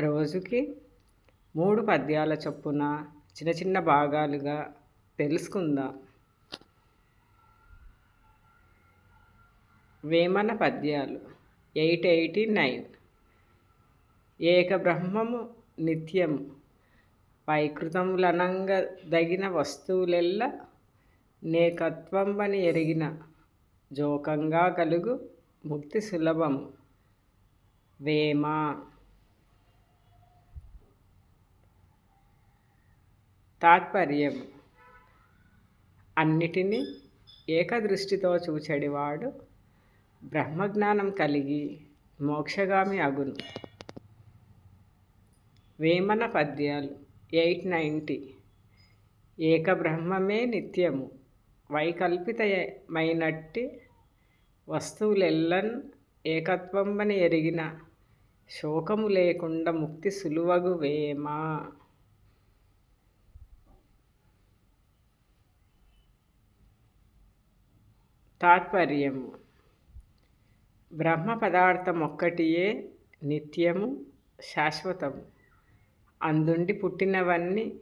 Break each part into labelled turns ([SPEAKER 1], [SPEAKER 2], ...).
[SPEAKER 1] రోజుకి మూడు పద్యాల చొప్పున చిన్న చిన్న భాగాలుగా తెలుసుకుందాం. వేమన పద్యాలు ఎయిట్ ఎయిటీ నైన్. ఏక బ్రహ్మము నిత్యము. వైకృతములనంగ దగిన వస్తువులెల్ల నేకత్వంబని ఎరిగిన జోకంగా కలుగు ముక్తి సులభము. వేమ తాత్పర్యం అన్నిటినీ ఏకదృష్టితో చూచెడివాడు బ్రహ్మజ్ఞానం కలిగి మోక్షగామి అగును. వేమన పద్యాలు ఎయిట్ నైంటీ. ఏక బ్రహ్మమే నిత్యము. వైకల్పితమైనట్టి వస్తువులెల్లన్ ఏకత్వంబని ఎరిగిన శోకము లేకుండా ముక్తి సులువగు వేమా. తాత్పర్యము. బ్రహ్మ పదార్థం ఒక్కటియే నిత్యము శాశ్వతము. అందుండి పుట్టినవన్నీ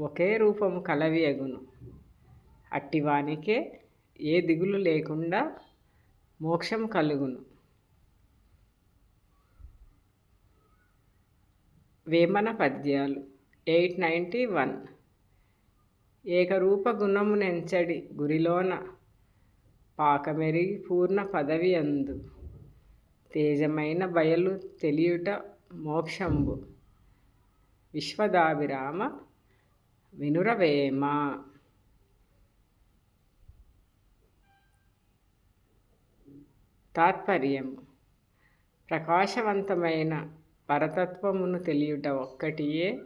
[SPEAKER 1] ఒకే రూపము కలవి అగును అట్టివానికే ఏ దిగులు లేకుండా మోక్షం కలుగును. వేమన పద్యాలు ఎయిట్ నైంటీ వన్. ఏకరూప గుణమునెంచడి గురిలోన పాకమెరిగి పూర్ణ పదవి అందు తేజమైన బయలు తెలియుట మోక్షంబు. విశ్వదాభిరామ వినురవేమ. తాత్పర్యం ప్రకాశవంతమైన పరతత్వమును తెలియుట ఒక్కటియే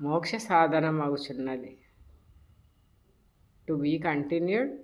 [SPEAKER 1] మోక్ష సాధనమవుచున్నది to be continued